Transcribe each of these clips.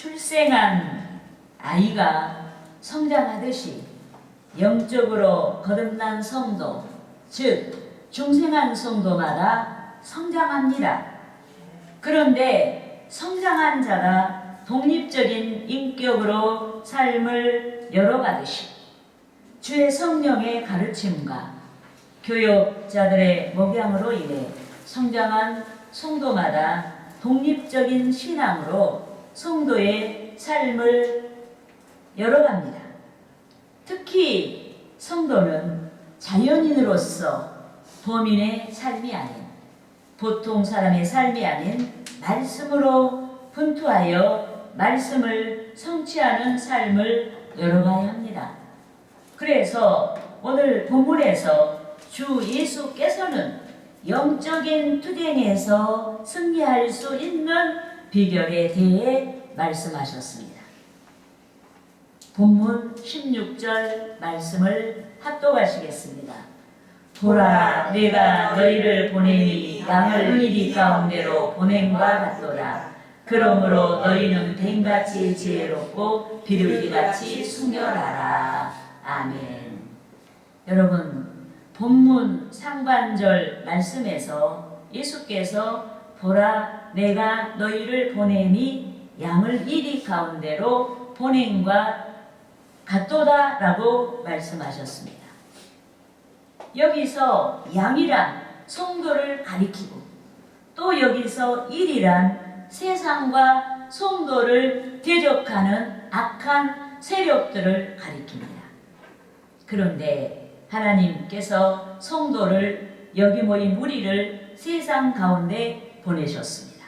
출생한 아이가 성장하듯이 영적으로 거듭난 성도, 즉 중생한 성도마다 성장합니다. 그런데 성장한 자가 독립적인 인격으로 삶을 열어가듯이 주의 성령의 가르침과 교육자들의 목양으로 인해 성장한 성도마다 독립적인 신앙으로 성도의 삶을 열어갑니다. 특히 성도는 자연인으로서 범인의 삶이 아닌 보통 사람의 삶이 아닌 말씀으로 분투하여 말씀을 성취하는 삶을 열어가야 합니다. 그래서 오늘 본문에서 주 예수께서는 영적인 투쟁에서 승리할 수 있는 비결에 대해 말씀하셨습니다. 본문 16절 말씀을 합독하시겠습니다. 보라 내가 너희를 보내니 양을 이리 가운데로 보냄과 같도다. 그러므로 너희는 뱀같이 지혜롭고 비둘기같이 순결하라. 아멘. 여러분 본문 상반절 말씀에서 예수께서 보라 내가 너희를 보내니 양을 이리 가운데로 보냄과 같도다 라고 말씀하셨습니다. 여기서 양이란 성도를 가리키고 또 여기서 일이란 세상과 성도를 대적하는 악한 세력들을 가리킵니다. 그런데 하나님께서 성도를 여기 모인 우리를 세상 가운데 보내셨습니다.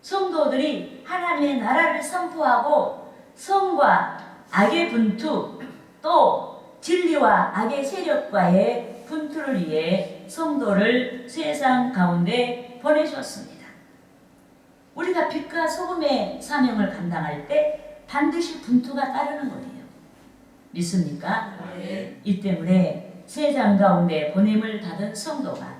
성도들이 하나님의 나라를 선포하고 성과 악의 분투 또 진리와 악의 세력과의 분투를 위해 성도를 세상 가운데 보내셨습니다. 우리가 빛과 소금의 사명을 감당할 때 반드시 분투가 따르는 거예요. 믿습니까? 이 때문에 세상 가운데 보냄을 받은 성도가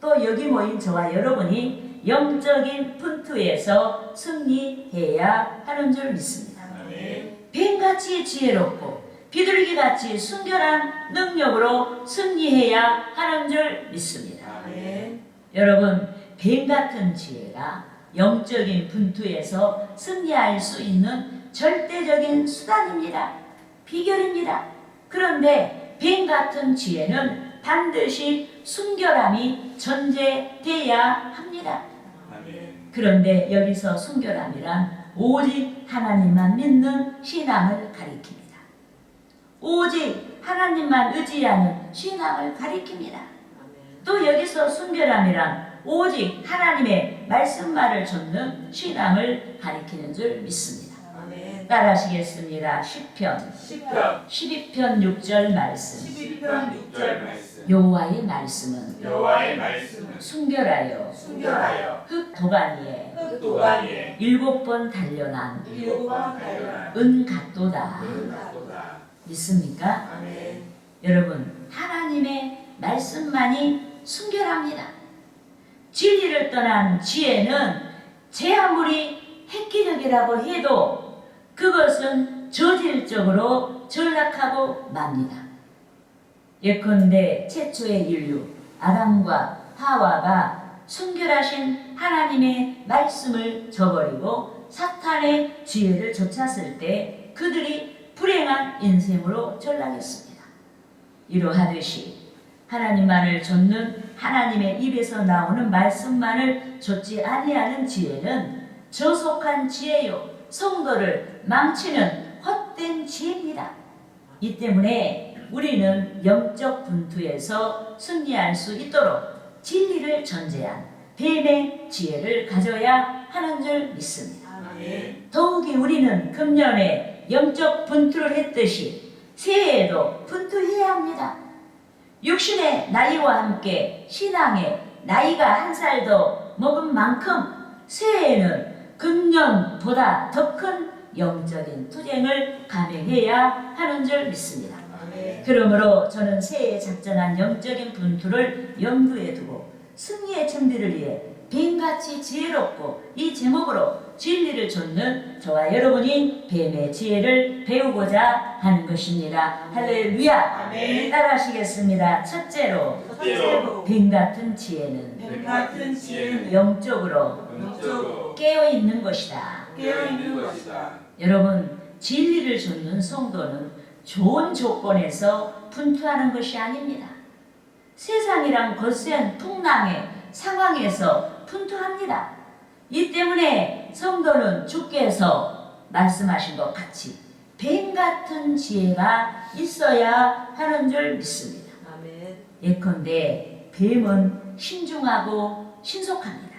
또 여기 모인 저와 여러분이 영적인 분투에서 승리해야 하는 줄 믿습니다. 뱀같이 지혜롭고 비둘기같이 순결한 능력으로 승리해야 하는 줄 믿습니다. 여러분, 뱀 같은 지혜가 영적인 분투에서 승리할 수 있는 절대적인 수단입니다. 비결입니다. 그런데 뱀 같은 지혜는 반드시 순결함이 전제돼야 합니다. 그런데 여기서 순결함이란 오직 하나님만 믿는 신앙을 가리킵니다. 오직 하나님만 의지하는 신앙을 가리킵니다. 또 여기서 순결함이란 오직 하나님의 말씀만을 좇는 신앙을 가리키는 줄 믿습니다. 따라하시겠습니다. 10편 10편 12편 6절 말씀 12편 6절 말씀 여호와의 말씀은 여호와의 말씀은 순결하여 순결하여 흙 도가니에 흑도가니에 일곱 번 단련한 일곱 번 달려난 은 같도다. 은가도다 믿습니까? 아멘 여러분, 하나님의 말씀만이 순결합니다. 진리를 떠난 지혜는 제 아무리 획기적이라고 해도 그것은 저질적으로 전락하고 맙니다. 예컨대 최초의 인류 아담과 하와가 순결하신 하나님의 말씀을 저버리고 사탄의 지혜를 좇았을 때 그들이 불행한 인생으로 전락했습니다. 이러하듯이 하나님만을 좇는 하나님의 입에서 나오는 말씀만을 좇지 아니하는 지혜는 저속한 지혜요 성도를 망치는 헛된 지혜입니다. 이 때문에 우리는 영적 분투에서 승리할 수 있도록 진리를 전제한 뱀의 지혜를 가져야 하는 줄 믿습니다. 더욱이 우리는 금년에 영적 분투를 했듯이 새해에도 분투해야 합니다. 육신의 나이와 함께 신앙의 나이가 한 살 더 먹은 만큼 새해에는 금년보다 더 큰 영적인 투쟁을 감행해야 하는 줄 믿습니다. 아멘 그러므로 저는 새해에 작정한 영적인 분투를 염두에 두고 승리의 준비를 위해 뱀같이 지혜롭고 이 제목으로 진리를 좇는 저와 여러분이 뱀의 지혜를 배우고자 하는 것입니다. 할렐루야. 아멘. 따라하시겠습니다. 첫째로 첫째로 뱀 같은 지혜는 뱀 같은 지혜는 영적으로 영적으로 깨어 있는 것이다. 깨어 있는 것이다. 여러분 진리를 좇는 성도는 좋은 조건에서 분투하는 것이 아닙니다. 세상이란 거센 풍랑의 상황에서 분투합니다. 이 때문에 성도는 주께서 말씀하신 것 같이 뱀 같은 지혜가 있어야 하는 줄 믿습니다. 아멘. 예컨대 뱀은 신중하고 신속합니다.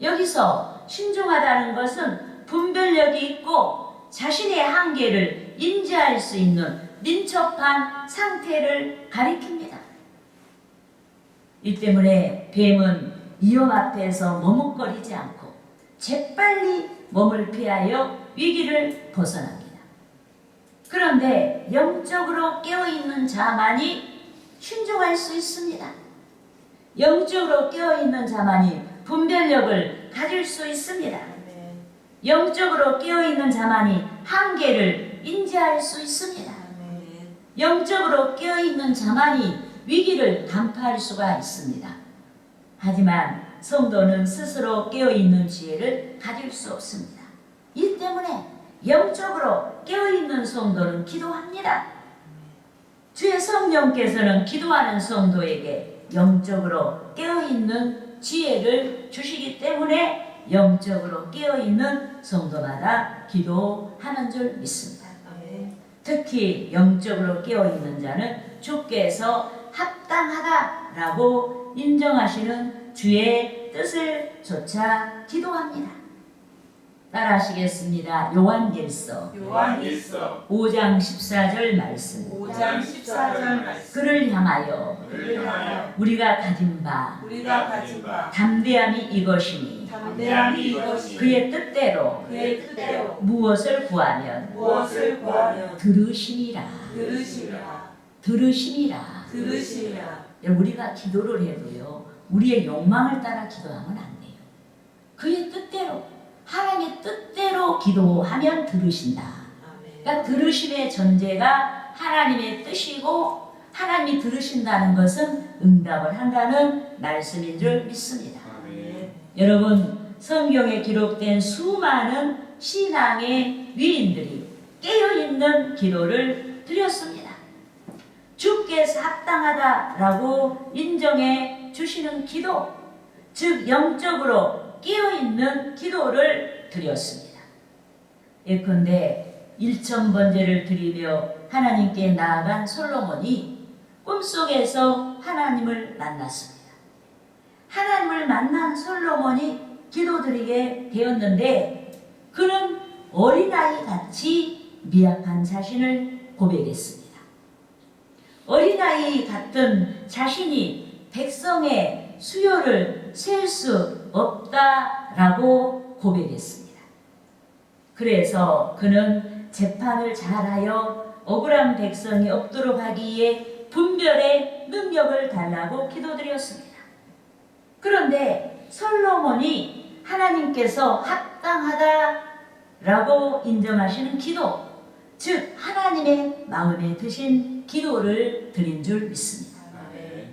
여기서 신중하다는 것은 분별력이 있고 자신의 한계를 인지할 수 있는 민첩한 상태를 가리킵니다. 이 때문에 뱀은 위험 앞에서 머뭇거리지 않고 재빨리 몸을 피하여 위기를 벗어납니다. 그런데 영적으로 깨어있는 자만이 신중할 수 있습니다. 영적으로 깨어있는 자만이 분별력을 가질 수 있습니다. 영적으로 깨어있는 자만이 한계를 인지할 수 있습니다. 영적으로 깨어있는 자만이 위기를 간파할 수가 있습니다. 하지만 성도는 스스로 깨어있는 지혜를 가질 수 없습니다. 이 때문에 영적으로 깨어있는 성도는 기도합니다. 주의 성령께서는 기도하는 성도에게 영적으로 깨어있는 지혜를 주시기 때문에 영적으로 깨어있는 성도마다 기도하는 줄 믿습니다. 특히 영적으로 깨어있는 자는 주께서 합당하다라고 인정하시는 주의 뜻을 조차 기도합니다. 따라하시겠습니다. 요한일서 요한 일서 5장 14절 말씀 5장 14절 말씀. 그를 향하여 그를 향하여 우리가 가진 바 우리가 가진 바 담대함이 이것이니 담대함이 이것이 그의 뜻대로 그의 뜻대로 무엇을 구하면 무엇을 구하면 들으시니라 들으시라. 들으시니라 들으시라. 우리가 기도를 해도요 우리의 욕망을 따라 기도하면 안 돼요 그의 뜻대로 하나님의 뜻대로 기도하면 들으신다. 그러니까 들으심의 전제가 하나님의 뜻이고 하나님이 들으신다는 것은 응답을 한다는 말씀인 줄 믿습니다 아멘. 여러분 성경에 기록된 수많은 신앙의 위인들이 깨어있는 기도를 드렸습니다. 주께서 합당하다라고 인정해 주시는 기도, 즉 영적으로 깨어있는 기도를 드렸습니다. 예컨대 일천 번제를 드리며 하나님께 나아간 솔로몬이 꿈속에서 하나님을 만났습니다. 하나님을 만난 솔로몬이 기도드리게 되었는데 그는 어린아이 같이 미약한 자신을 고백했습니다. 어린아이 같은 자신이 백성의 수요를 셀 수 없다라고 고백했습니다. 그래서 그는 재판을 잘하여 억울한 백성이 없도록 하기 위해 분별의 능력을 달라고 기도드렸습니다. 그런데 솔로몬이 하나님께서 합당하다라고 인정하시는 기도, 즉 하나님의 마음에 드신 기도를 드린 줄 믿습니다.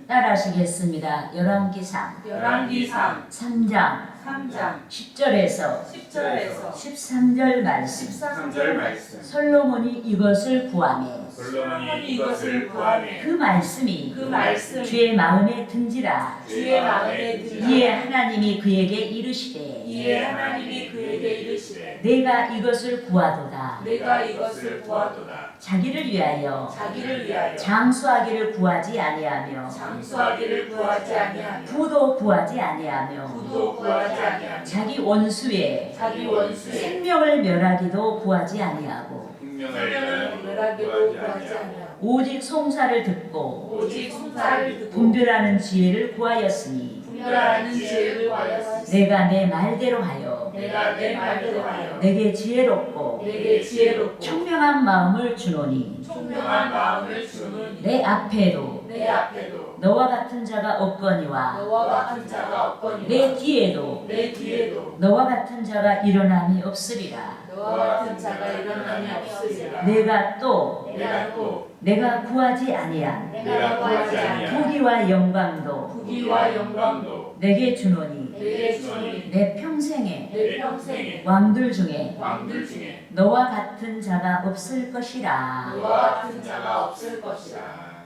따라하시겠습니다. 열왕기상. 열왕기상. 3장. 3장. 10절에서 10절에서 13절 말씀. 3절 말씀. 솔로몬이 이것을 구하며 솔로몬이 이것을 구하매. 그 말씀이 그 말씀. 주의 마음에 든지라. 주의 마음에 드니라. 이에 하나님이 그에게 이르시되 이에 하나님이 그에게 이르시되 내가 이것을 구하도다. 내가 이것을 구하도다 자기를 위하여. 자기를 위하여. 장수하기를 구하지 아니하며. 장수하기를 구하지 아니하며. 부도 구하지 아니하며. 부도 구하지 아니하며. 자기 원수의 자기 원수의 생명을 멸하기도 구하지 아니하고. 생명을 멸하기도 구하지 아니하고. 아니하며 오직 송사를 듣고 오직 송사를 듣고 분별하는 지혜를 구하였으니 분별하는 지혜를 구하였으니 내가 내 말대로 하여 내가 내 말대로 하여 내게 지혜롭고 내게 지혜롭고 청명한 마음을 주노니 총명한 마음을 주노니 내 앞에도 내 앞에도 너와 같은 자가 없거니와 너와 같은 자가 없거니와 내 뒤에도 내 뒤에도 너와 같은 자가 일어남이 없으리라. 너와 같은 자가 일어남이 없으리라 내가 또 내가 또 내가 구하지 아니한 내가 구하지 아니한 부귀와 영광도 부귀와 영광도 내게 주노니 내게 주노니 내 평생에 내 평생에 왕들 중에 왕들 중에 너와 같은 자가 없을 것이라. 너와 같은 자가 없을 것이라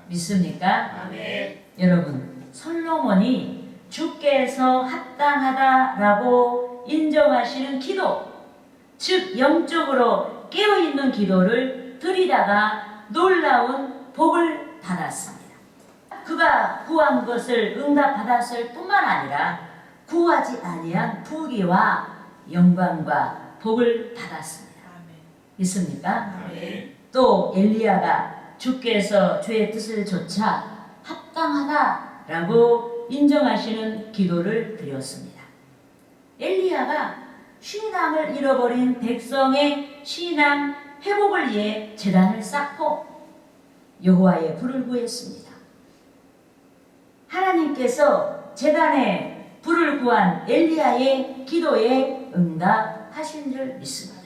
믿습니까? 아멘 여러분, 솔로몬이 주께서 합당하다라고 인정하시는 기도, 즉 영적으로 깨어있는 기도를 드리다가 놀라운 복을 받았습니다. 그가 구한 것을 응답받았을 뿐만 아니라 구하지 아니한 부귀와 영광과 복을 받았습니다. 믿습니까? 아멘 또 엘리야가 주께서 주의 뜻을 조차 합당하다라고 인정하시는 기도를 드렸습니다. 엘리야가 신앙을 잃어버린 백성의 신앙 회복을 위해 제단을 쌓고 여호와의 불을 구했습니다. 하나님께서 제단에 불을 구한 엘리야의 기도에 응답하신 줄 믿습니다.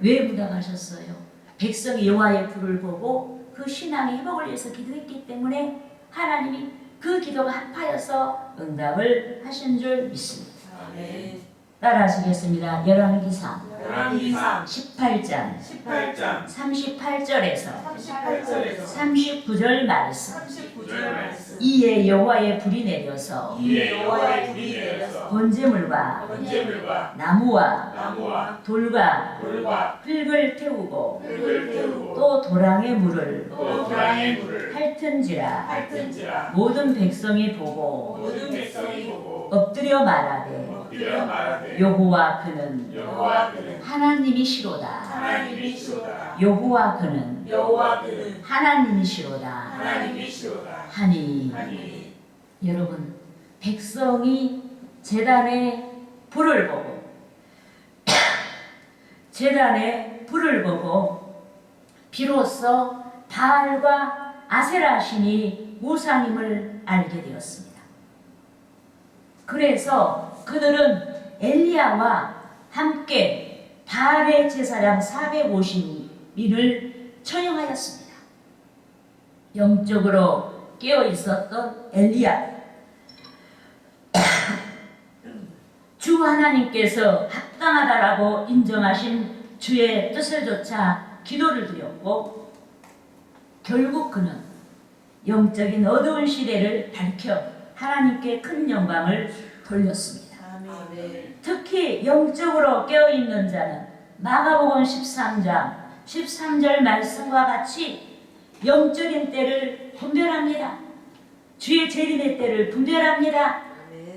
왜 부담하셨어요? 백성이 여호와의 불을 보고 그 신앙의 회복을 위해서 기도했기 때문에 하나님이 그 기도가 합하여서 응답을 하신 줄 믿습니다. 아멘 따라 하시겠습니다. 열왕기상 열왕기상 18장. 18장. 38절에서 38절에서 39절 말씀. 39절 말씀. 이에 여호와의 불이 내려서 이에 여호와의 불이 내려서 번제물과 번제물과 나무와 나무와 돌과 돌과 흙을 태우고 흙을 태우고 또 도랑의 물을 또 도랑의 물을 핥은지라 핥은지라 모든 백성이 보고 모든 백성이 보고 엎드려 말하되 엎드려 말하되 여호와 그는 여호와 그는 하나님이시로다. 하나님이시로다. 여호와 그는 여호와 그는 하나님이시로다. 하나님이시로다. 하니. 하니. 여러분 백성이 제단에 불을 보고 제단에 불을 보고 비로소 바알과 아세라 신이 우상임을 알게 되었습니다. 그래서 그들은 엘리야와 함께 바알의 제사장 450인을 처형하였습니다. 영적으로 깨어 있었던 엘리야 주 하나님께서 합당하다라고 인정하신 주의 뜻을 조차 기도를 드렸고 결국 그는 영적인 어두운 시대를 밝혀 하나님께 큰 영광을 돌렸습니다. 아멘 특히 영적으로 깨어있는 자는 마가복음 13장 13절 말씀과 같이 영적인 때를 분별합니다. 주의 재림의 때를 분별합니다.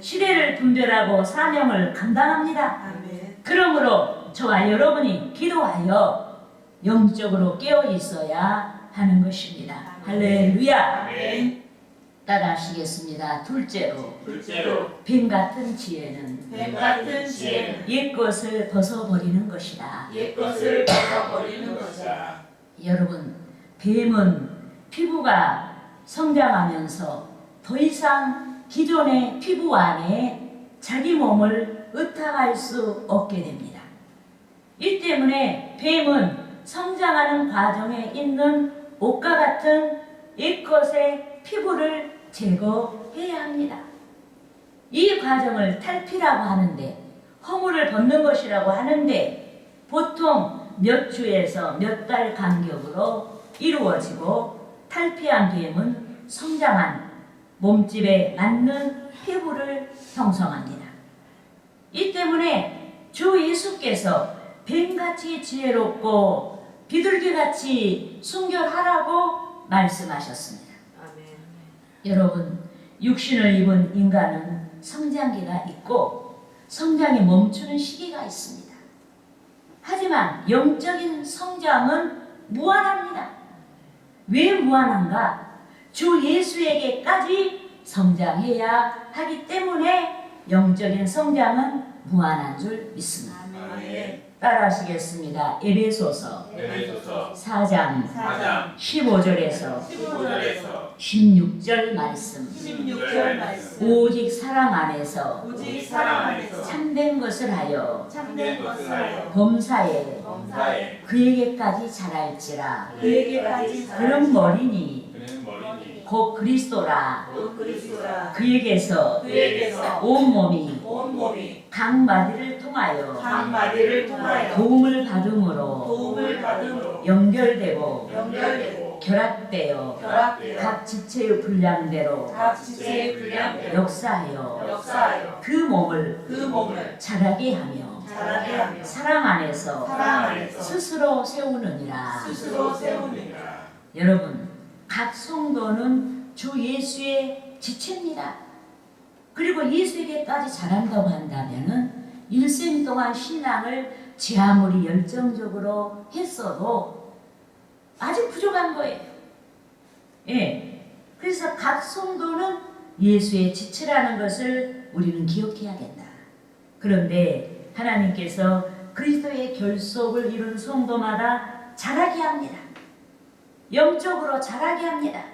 시대를 분별하고 사명을 감당합니다. 그러므로 저와 여러분이 기도하여 영적으로 깨어 있어야 하는 것입니다. 할렐루야. 따라하시겠습니다. 둘째로 둘째로 뱀 같은 지혜는 뱀 같은 지혜는 옛 것을 벗어버리는 것이다. 옛 것을 벗어버리는 것이다 여러분, 뱀은 피부가 성장하면서 더 이상 기존의 피부 안에 자기 몸을 의탁할 수 없게 됩니다. 이 때문에 뱀은 성장하는 과정에 있는 옷과 같은 옛것의 피부를 제거해야 합니다. 이 과정을 탈피라고 하는데 허물을 벗는 것이라고 하는데 보통 몇 주에서 몇 달 간격으로 이루어지고 탈피한 뱀은 성장한 몸집에 맞는 피부를 형성합니다. 이 때문에 주 예수께서 뱀같이 지혜롭고 비둘기같이 순결하라고 말씀하셨습니다. 여러분, 육신을 입은 인간은 성장기가 있고 성장이 멈추는 시기가 있습니다. 하지만 영적인 성장은 무한합니다. 왜 무한한가? 주 예수에게까지 성장해야 하기 때문에 영적인 성장은 무한한 줄 믿습니다. 아멘. 따라하시겠습니다. 에베소서 에베소서 4장 4장 15절에서 15절에서 16절 말씀 16절 말씀. 오직 사랑 안에서 오직 사랑 안에서 참된 것을 하여 참된 것을 하여 범사에 범사에 그에게까지 자랄지라 그에게까지 그런 머리니 곧 그리스도라 곧 그리스도라 그에게서 그에게서 온 몸이 온 몸이 각 마디를 통하여 각 마디를 통하여 도움을 받음으로 도움을 받음으로 연결되고 연결되고 결합되어 결합되어 각 지체의 분량대로 각 지체의 분량대로 역사하여 역사하여 그 몸을 그 몸을 자라게 하며 자라게 하며 사랑 안에서 사랑 안에서 스스로 세우느니라. 스스로 세우느니라. 여러분, 각 성도는 주 예수의 지체입니다. 그리고 예수에게까지 자란다고 한다면은 일생 동안 신앙을 제 아무리 열정적으로 했어도 아직 부족한 거예요. 예. 그래서 각 성도는 예수의 지체라는 것을 우리는 기억해야 된다. 그런데 하나님께서 그리스도의 결속을 이룬 성도마다 자라게 합니다. 영적으로 자라게 합니다.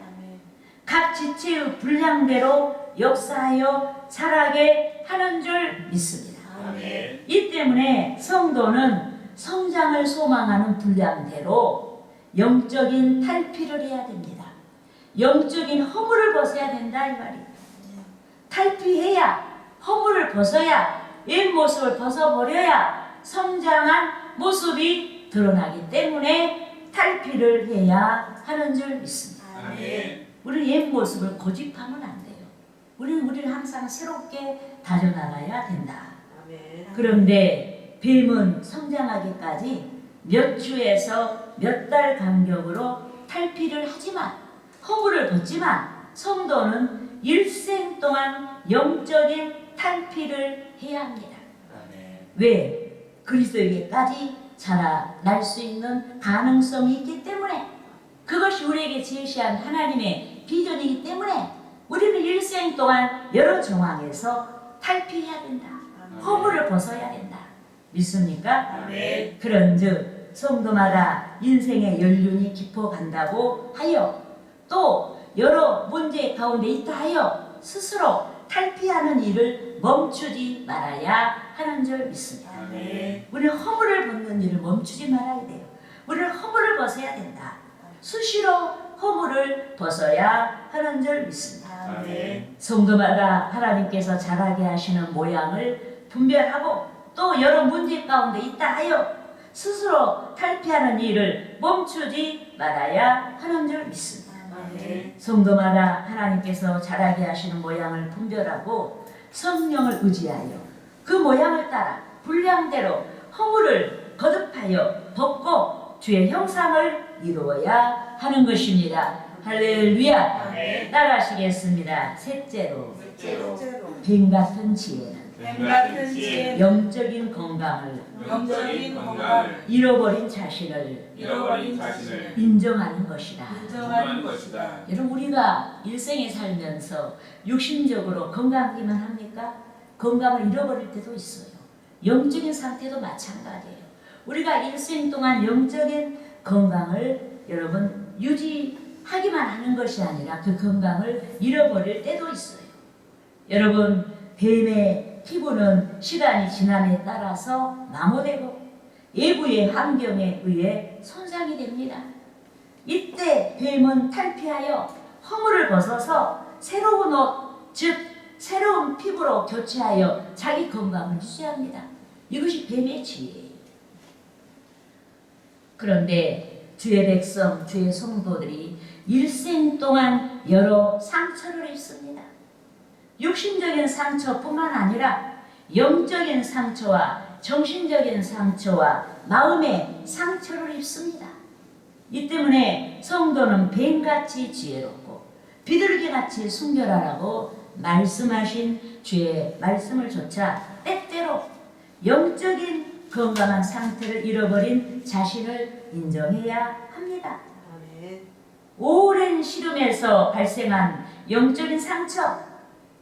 각 지체의 분량대로 역사하여 자라게 하는 줄 믿습니다. 아멘 이 때문에 성도는 성장을 소망하는 분량대로 영적인 탈피를 해야 됩니다. 영적인 허물을 벗어야 된다 이 말이에요. 탈피해야 허물을 벗어야 옛 모습을 벗어버려야 성장한 모습이 드러나기 때문에 탈피를 해야 하는 줄 믿습니다. 아멘 우리 옛 모습을 고집하면 안 돼요. 우리는 우리를 항상 새롭게 다져나가야 된다. 그런데 뱀은 성장하기까지 몇 주에서 몇 달 간격으로 탈피를 하지만 허물을 벗지만 성도는 일생 동안 영적인 탈피를 해야 합니다. 아멘 왜? 그리스도에게까지 자라날 수 있는 가능성이 있기 때문에 그것이 우리에게 제시한 하나님의 비전이기 때문에 우리는 일생 동안 여러 정황에서 탈피해야 된다. 허물을 벗어야 된다. 믿습니까? 아멘 그런즉 성도마다 인생의 연륜이 깊어 간다고 하여 또 여러 문제 가운데 있다 하여 스스로 탈피하는 일을 멈추지 말아야 하는 줄 믿습니다. 아멘 우리는 허물을 벗는 일을 멈추지 말아야 돼요. 우리는 허물을 벗어야 된다. 수시로 허물을 벗어야 하는 줄 믿습니다. 아멘 성도마다 하나님께서 자라게 하시는 모양을 분별하고 또 여러 문제 가운데 있다 하여 스스로 탈피하는 일을 멈추지 말아야 하는 줄 믿습니다. 아멘 성도마다 하나님께서 자라게 하시는 모양을 분별하고 성령을 의지하여 그 모양을 따라 분량대로 허물을 거듭하여 벗고 주의 형상을 이루어야 하는 것입니다. 할렐루야. 아멘 따라하시겠습니다. 셋째로 셋째로 뱀 같은 지혜는 뱀 같은 지혜 영적인 건강을 영적인 건강을 잃어버린 자신을 잃어버린 자신을 인정하는 것이다. 인정하는 것이다 여러분 우리가 일생에 살면서 육신적으로 건강하기만 합니까? 건강을 잃어버릴 때도 있어요. 영적인 상태도 마찬가지예요. 우리가 일생 동안 영적인 건강을 여러분 유지하기만 하는 것이 아니라 그 건강을 잃어버릴 때도 있어요. 여러분 뱀의 피부는 시간이 지남에 따라서 마모되고 외부의 환경에 의해 손상이 됩니다. 이때 뱀은 탈피하여 허물을 벗어서 새로운 옷, 즉 새로운 피부로 교체하여 자기 건강을 유지합니다. 이것이 뱀의 지혜예요. 그런데 주의 백성, 주의 성도들이 일생 동안 여러 상처를 입습니다. 육신적인 상처뿐만 아니라 영적인 상처와 정신적인 상처와 마음의 상처를 입습니다. 이 때문에 성도는 뱀같이 지혜롭고 비둘기같이 순결하라고 말씀하신 주의 말씀을 조차 때때로 영적인 건강한 상태를 잃어버린 자신을 인정해야 합니다. 오랜 시름에서 발생한 영적인 상처,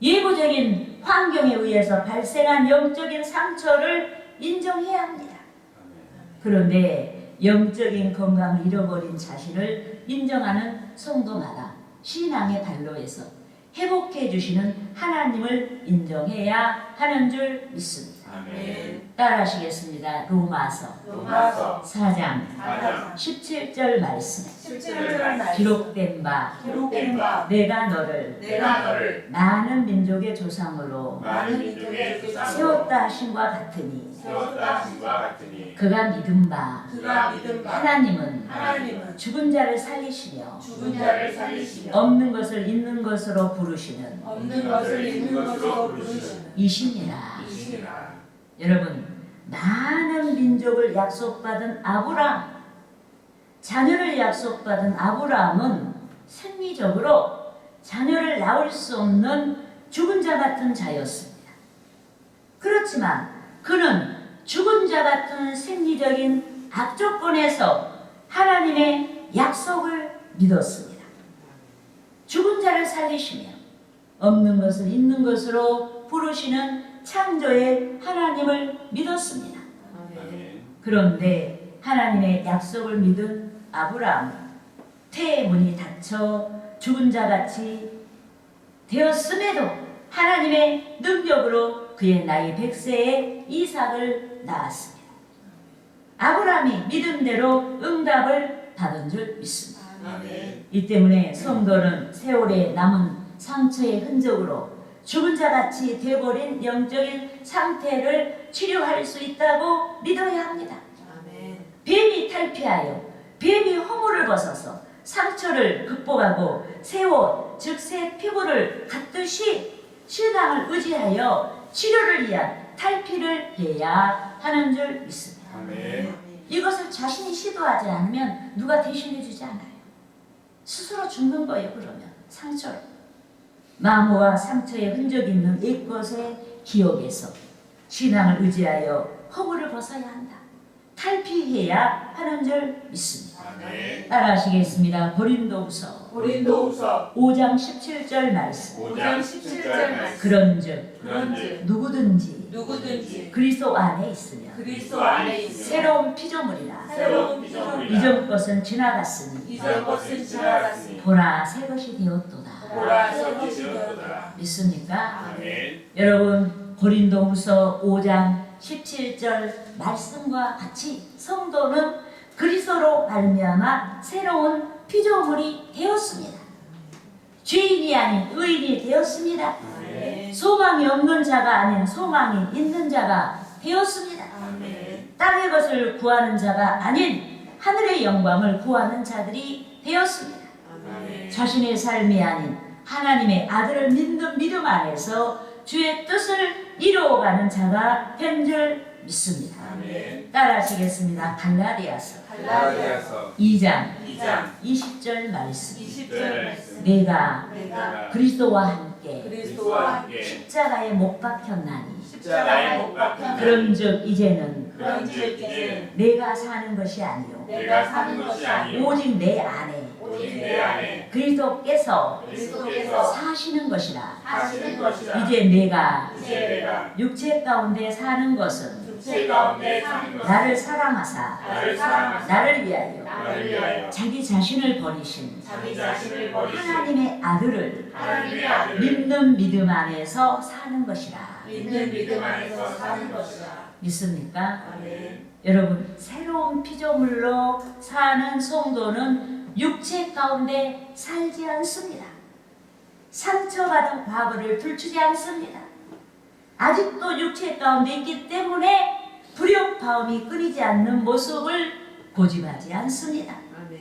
예고적인 환경에 의해서 발생한 영적인 상처를 인정해야 합니다. 그런데 영적인 건강을 잃어버린 자신을 인정하는 성도마다 신앙의 발로에서 회복해 주시는 하나님을 인정해야 하는 줄 믿습니다. 아멘. 따라하시겠습니다. 로마서. 로마서. 4장. 4장. 17절 말씀. 17절 말씀. 기록된 바. 기록된 바. 내가 너를. 내가 너를. 많은 민족의 조상으로 많은 민족의 조상으로 세웠다 하신과 같으니 세웠다 하심과 같으니 그가 믿은 바. 그가 믿은 바. 하나님은 하나님은 죽은 자를 살리시며 죽은 자를 살리시며 없는 것을 있는 것으로 부르시는 없는 것을 있는 것으로 부르시는. 이시니라. 여러분 많은 민족을 약속받은 아브라함 자녀를 약속받은 아브라함은 생리적으로 자녀를 낳을 수 없는 죽은 자 같은 자였습니다. 그렇지만 그는 죽은 자 같은 생리적인 악조건에서 하나님의 약속을 믿었습니다. 죽은 자를 살리시며 없는 것을 있는 것으로 부르시는 창조의 하나님을 믿었습니다. 아멘. 그런데 하나님의 약속을 믿은 아브라함은 태의 문이 닫혀 죽은 자 같이 되었음에도 하나님의 능력으로 그의 나이 100세에 이삭을 낳았습니다. 아브라함이 믿음대로 응답을 받은 줄 믿습니다. 아멘. 이 때문에 성도는 세월에 남은 상처의 흔적으로 죽은 자 같이 되어버린 영적인 상태를 치료할 수 있다고 믿어야 합니다. 아멘 뱀이 탈피하여 뱀이 허물을 벗어서 상처를 극복하고 새옷 즉새 피부를 갖듯이 신앙을 의지하여 치료를 위한 탈피를 해야 하는 줄 믿습니다. 아멘. 이것을 자신이 시도하지 않으면 누가 대신해 주지 않아요. 스스로 죽는 거예요, 그러면. 상처로. 마모와 상처의 흔적이 있는 옛것의 기억에서 신앙을 의지하여 허물을 벗어야 한다. 탈피해야 하는 줄 믿습니다. 아멘. 따라하시겠습니다. 고린도후서 고린도후서 5장 17절 말씀. 5장 17절 말씀. 그런즉 그런즉 누구든지 누구든지 그리스도 안에 있으면 그리스도 안에 있으며 새로운 피조물이라 새로운 피조물이라 이전 것은 지나갔으니 이전 것은 지나갔으니 보라 새 것이 되었도다. 믿습니까? 아멘. 여러분 고린도후서 5장 17절 말씀과 같이 성도는 그리스도로 말미암아 새로운 피조물이 되었습니다. 죄인이 아닌 의인이 되었습니다. 아멘 소망이 없는 자가 아닌 소망이 있는 자가 되었습니다. 아멘 땅의 것을 구하는 자가 아닌 하늘의 영광을 구하는 자들이 되었습니다. 아멘 자신의 삶이 아닌 하나님의 아들을 믿는 믿음 안에서 주의 뜻을 이루어가는 자가 된줄 믿습니다. 아멘. 따라하시겠습니다. 갈라디아서 갈라디아서 2장 2장. 20절 말씀. 20절 말씀. 내가 내가 그리스도와 함께 그리스도와 함께 십자가에 못 박혔나니. 십자가에 못 박혔나니. 그런즉 이제는 그런즉 이제는 내가 사는 것이 아니요. 내가 사는 것이 아니요. 오직 내 안에 오직 내 안에 그리스도께서 그리스도께서 사시는 것이라. 하시는 것이라. 이제 내가 이제 내가 육체 가운데 사는 것은 육체 가운데 사는 것은 나를 사랑하사 나를 사랑하사 나를 위하여 나를 위하여 자기 자신을 버리신 자기 자신을 버리신 하나님의 아들을 하나님의 아들을 믿는 믿음 안에서 사는 것이라. 믿는 믿음 안에서 사는 것이라. 믿습니까? 아멘. 여러분 새로운 피조물로 사는 성도는 육체 가운데 살지 않습니다. 상처받은 과거를 들추지 않습니다. 아직도 육체 가운데 있기 때문에 불협화음이 끊이지 않는 모습을 고집하지 않습니다. 아멘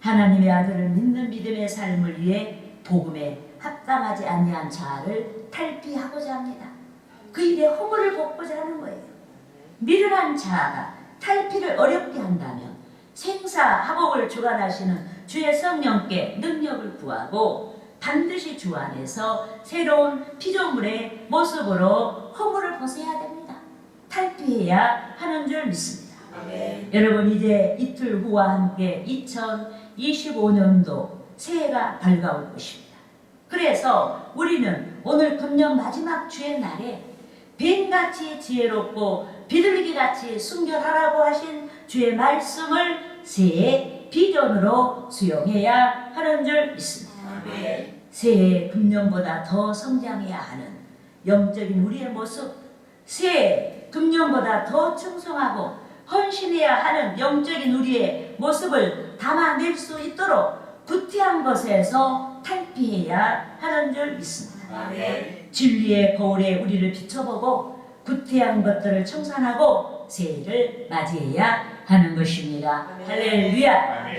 하나님의 아들을 믿는 믿음의 삶을 위해 복음에 합당하지 아니한 자아를 탈피하고자 합니다. 그 일에 허물을 벗고자 하는 거예요. 미련한 자아가 탈피를 어렵게 한다면 생사화복을 주관하시는 주의 성령께 능력을 구하고 반드시 주 안에서 새로운 피조물의 모습으로 허물을 벗어야 됩니다. 탈피해야 하는 줄 믿습니다. 아멘 여러분 이제 이틀 후와 함께 2025년도 새해가 밝아올 것입니다. 그래서 우리는 오늘 금년 마지막 주의 날에 뱀같이 지혜롭고 비둘기같이 순결하라고 하신 주의 말씀을 새해 비전으로 수용해야 하는 줄 믿습니다. 새해 금년보다 더 성장해야 하는 영적인 우리의 모습, 새해 금년보다 더 충성하고 헌신해야 하는 영적인 우리의 모습을 담아낼 수 있도록 구태한 것에서 탈피해야 하는 줄 믿습니다. 아멘. 진리의 거울에 우리를 비춰보고 구태한 것들을 청산하고 새해를 맞이해야 하는 것입니다. 할렐루야!